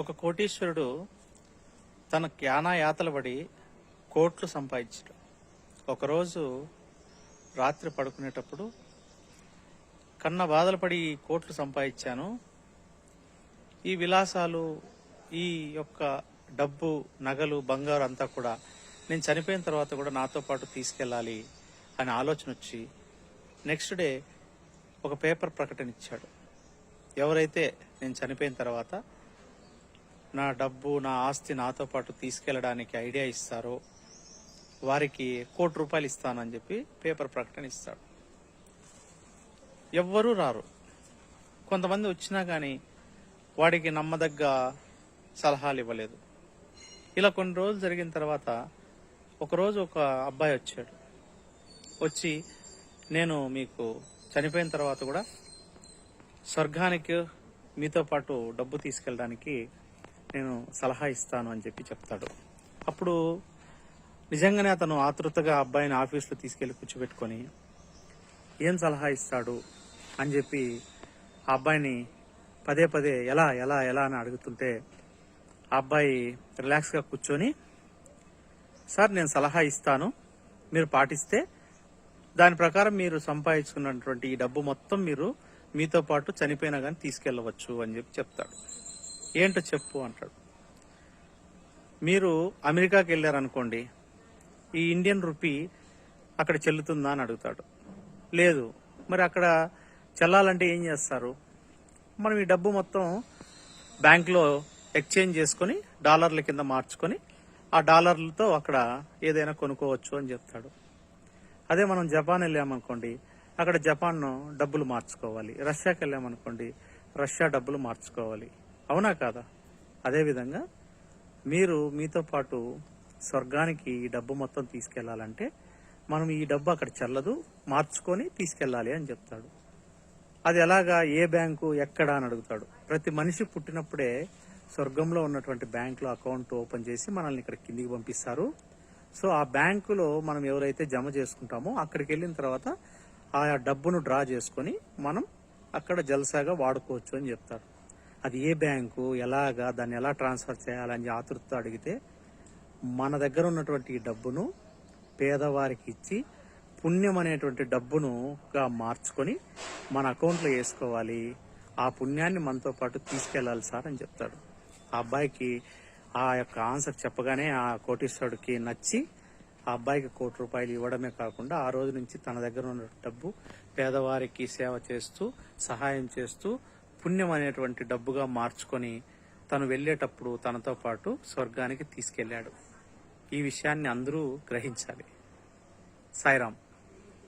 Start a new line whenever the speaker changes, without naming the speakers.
ఒక కోటీశ్వరుడు తన యానాయాతలు పడి కోట్లు సంపాదించాడు. ఒకరోజు రాత్రి పడుకునేటప్పుడు కన్న బాధలు పడి కోట్లు సంపాదించాను. ఈ విలాసాలు ఈ యొక్క డబ్బు నగలు బంగారు అంతా కూడా నేను చనిపోయిన తర్వాత కూడా నాతో పాటు తీసుకెళ్ళాలి అనే ఆలోచన వచ్చి నెక్స్ట్ డే ఒక పేపర్ ప్రకటన ఇచ్చాడు. ఎవరైతే నేను చనిపోయిన తర్వాత నా డబ్బు నా ఆస్తి నాతో పాటు తీసుకెళ్ళడానికి ఐడియా ఇస్తారో వారికి కోటి రూపాయలు ఇస్తానని చెప్పి పేపర్ ప్రకటన ఇస్తాడు. ఎవ్వరూ రారు. కొంతమంది వచ్చినా కానీ వాడికి నమ్మదగ్గ సలహాలు ఇవ్వలేదు. ఇలా కొన్ని రోజులు జరిగిన తర్వాత ఒకరోజు ఒక అబ్బాయి వచ్చాడు. వచ్చి నేను మీకు చనిపోయిన తర్వాత కూడా స్వర్గానికి మీతో పాటు డబ్బు తీసుకెళ్ళడానికి నేను సలహా ఇస్తాను అని చెప్పి చెప్తాడు. అప్పుడు నిజంగానే అతను ఆతృతగా అబ్బాయిని ఆఫీస్లో తీసుకెళ్ళి కూర్చోబెట్టుకొని ఏం సలహా ఇస్తాడు అని చెప్పి ఆ అబ్బాయిని పదే పదే ఎలా ఎలా ఎలా అని అడుగుతుంటే ఆ అబ్బాయి రిలాక్స్గా కూర్చొని సార్ నేను సలహా ఇస్తాను. మీరు పాటిస్తే దాని ప్రకారం మీరు సంపాదించుకున్నటువంటి ఈ డబ్బు మొత్తం మీరు మీతో పాటు చనిపోయినా కానీ తీసుకెళ్ళవచ్చు అని చెప్పి చెప్తాడు. ఏంటో చెప్పు అంటాడు. మీరు అమెరికాకి వెళ్ళారనుకోండి ఈ ఇండియన్ రూపీ అక్కడ చెల్లుతుందా అని అడుగుతాడు. లేదు మరి అక్కడ చెల్లాలంటే ఏం చేస్తారు? మనం ఈ డబ్బు మొత్తం బ్యాంక్లో ఎక్స్చేంజ్ చేసుకొని డాలర్ల కింద మార్చుకొని ఆ డాలర్లతో అక్కడ ఏదైనా కొనుక్కోవచ్చు అని చెప్తాడు. అదే మనం జపాన్ వెళ్ళామనుకోండి అక్కడ జపాన్ డబ్బులు మార్చుకోవాలి. రష్యాకి వెళ్ళామనుకోండి రష్యా డబ్బులు మార్చుకోవాలి. అవునా కాదా? అదేవిధంగా మీరు మీతో పాటు స్వర్గానికి ఈ డబ్బు మొత్తం తీసుకెళ్ళాలంటే మనం ఈ డబ్బు అక్కడ చల్లదు మార్చుకొని తీసుకెళ్ళాలి అని చెప్తాడు. అది ఎలాగా? ఏ బ్యాంకు ఎక్కడ అని అడుగుతాడు. ప్రతి మనిషి పుట్టినప్పుడే స్వర్గంలో ఉన్నటువంటి బ్యాంకులో అకౌంట్ ఓపెన్ చేసి మనల్ని ఇక్కడ కిందికి పంపిస్తారు. సో ఆ బ్యాంకులో మనం ఎవరైతే జమ చేసుకుంటామో అక్కడికి వెళ్ళిన తర్వాత ఆ డబ్బును డ్రా చేసుకొని మనం అక్కడ జల్సాగా వాడుకోవచ్చు అని చెప్తారు అది ఏ బ్యాంకు ఎలాగా దాన్ని ఎలా ట్రాన్స్ఫర్ చేయాలని ఆతృతతో అడిగితే మన దగ్గర ఉన్నటువంటి డబ్బును పేదవారికి ఇచ్చి పుణ్యం అనేటువంటి డబ్బునుగా మార్చుకొని మన అకౌంట్లో వేసుకోవాలి. ఆ పుణ్యాన్ని మనతో పాటు తీసుకెళ్ళాలి సార్ అని చెప్తాడు. ఆ అబ్బాయికి ఆ యొక్క ఆన్సర్ చెప్పగానే ఆ కోటీశ్వరుడికి నచ్చి ఆ అబ్బాయికి కోటి రూపాయలు ఇవ్వడమే కాకుండా ఆ రోజు నుంచి తన దగ్గర ఉన్న డబ్బు పేదవారికి సేవ చేస్తూ సహాయం చేస్తూ పుణ్యం అనేటువంటి డబ్బుగా మార్చుకొని తను వెళ్ళేటప్పుడు తనతో పాటు స్వర్గానికి తీసుకెళ్ళాడు. ఈ విషయాన్ని అందరూ గ్రహించాలి. సాయిరామ్.